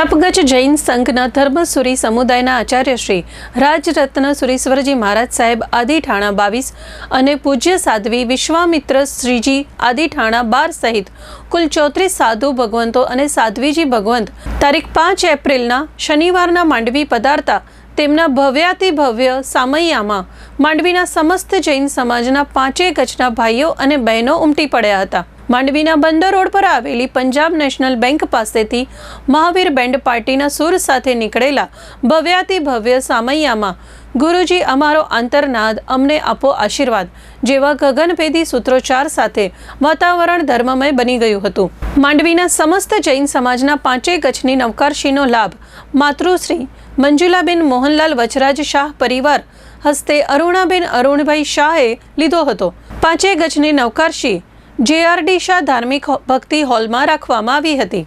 પ્રતાપગઢ જૈન સંઘના ધર્મસુરી સમુદાયના આચાર્ય શ્રી રાજરત્ન સુરેશ્વરજી મહારાજ સાહેબ આદિ ઠાણા બાવીસ અને પૂજ્ય સાધ્વી વિશ્વામિત્ર શ્રીજી આદિ ઠાણા બાર સહિત કુલ ચોત્રીસ સાધુ ભગવંતો અને સાધ્વીજી ભગવંત તારીખ પાંચ એપ્રિલના શનિવારના માંડવી પધારતા તેમના ભવ્યાતિ ભવ્ય સામૈયામાં માંડવીના સમસ્ત જૈન સમાજના પાંચેય કચ્છના ભાઈઓ અને બહેનો ઉમટી પડ્યા હતા. માંડવીના બંદર રોડ પર આવેલી પંજાબ નેશનલ બેંક પાસેથી મહાવીર બેન્ડ પાર્ટીના સુર સાથે નીકળેલા ભવ્યાતિ ભવ્ય સામૈયામાં, ગુરુજી, અમારો આંતરનાદ અમને આપો આશીર્વાદ જેવા ગગનભેદી સૂત્રોચ્ચાર સાથે વાતાવરણ ધર્મમય બની ગયું હતું. માંડવીના સમસ્ત જૈન સમાજના પાંચેય કચ્છની નવકારશીનો લાભ માતૃશ્રી મંજુલાબેન મોહનલાલ વચરાજ શાહ પરિવાર હસ્તે અરુણાબેન અરુણભાઈ શાહે લીધો હતો. પાંચેય ગજની નવકારશી જેઆરડી શાહ ધાર્મિક ભક્તિ હોલમાં રાખવામાં આવી હતી.